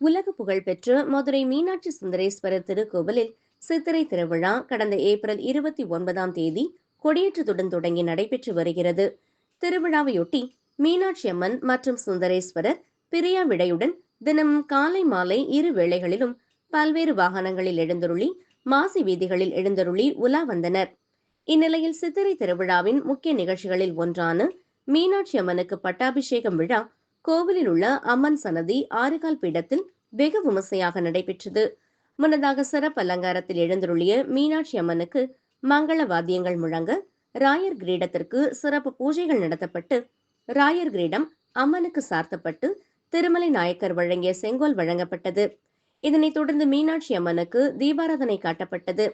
உலக புகழ்பெற்ற மதுரை மீனாட்சி சுந்தரேஸ்வரர் திருக்கோவிலில் சித்திரை திருவிழா கடந்த ஏப்ரல் இருபத்தி ஒன்பதாம் தேதி கொடியேற்றத்துடன் தொடங்கி நடைபெற்று வருகிறது. திருவிழாவையொட்டி மீனாட்சி அம்மன் மற்றும் சுந்தரேஸ்வரர் பிரியா விடையுடன் தினமும் காலை மாலை இரு வேளைகளிலும் பல்வேறு வாகனங்களில் எழுந்தருளி மாசி வீதிகளில் எழுந்தருளி உலா வந்தனர். இந்நிலையில் சித்திரை திருவிழாவின் முக்கிய நிகழ்ச்சிகளில் ஒன்றான மீனாட்சி அம்மனுக்கு பட்டாபிஷேகம் விழா கோவிலில் உள்ள அம்மன் சன்னதி ஆறுகால் பீடத்தில் வெகு விமர்சையாக நடைபெற்றது. முன்னதாக சிறப்பு அலங்காரத்தில் எழுந்தருளிய மீனாட்சி அம்மனுக்கு மங்கள வாத்தியங்கள் முழங்க ராயர் கிரீடத்திற்கு சிறப்பு பூஜைகள் நடத்தப்பட்டு ராயர் கிரீடம் அம்மனுக்கு சார்த்தப்பட்டு திருமலை நாயக்கர் வழங்கிய செங்கோல் வழங்கப்பட்டது. இதனைத் தொடர்ந்து மீனாட்சி அம்மனுக்கு தீபாராதனை காட்டப்பட்டது.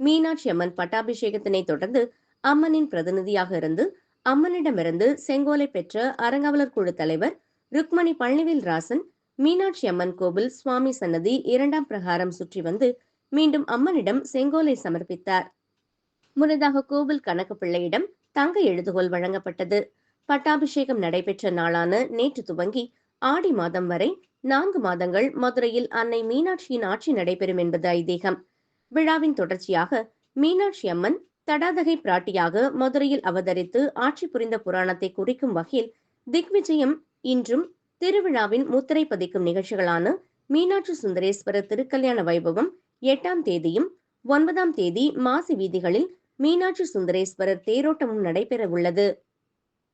மீனாட்சி அம்மன் பட்டாபிஷேகத்தினை தொடர்ந்து அம்மனின் பிரதிநிதியாக இருந்து அம்மனிடமிருந்து செங்கோலை பெற்ற அறங்காவலர் குழு தலைவர் ருக்மணி பழனிவேல் ராசன் மீனாட்சி அம்மன் கோவில் சுவாமி சன்னதி இரண்டாம் பிரகாரம் சுற்றி வந்து மீண்டும் அம்மனிடம் செங்கோலை சமர்ப்பித்தார். முன்னதாக கோவில் கணக்கு பிள்ளையிடம் தங்க எழுதுகோல் வழங்கப்பட்டது. பட்டாபிஷேகம் நடைபெற்ற நாளான நேற்று துவங்கி ஆடி மாதம் வரை நான்கு மாதங்கள் மதுரையில் அன்னை மீனாட்சியின் ஆட்சி நடைபெறும் என்பது ஐதீகம். விழாவின் தொடர்ச்சியாக மீனாட்சி அம்மன் தடாதகை பிராட்டியாக மதுரையில் அவதரித்து ஆட்சி புரிந்த புராணத்தை குறிக்கும் வகையில் திக்விஜயம் இன்றும் திருவிழாவின் முத்திரை பதிக்கும் நிகழ்ச்சிகளான மீனாட்சி சுந்தரேஸ்வரர் திருக்கல்யாண வைபவம் எட்டாம் தேதியும் ஒன்பதாம் தேதி மாசி வீதிகளில் மீனாட்சி சுந்தரேஸ்வரர் தேரோட்டமும் நடைபெற உள்ளது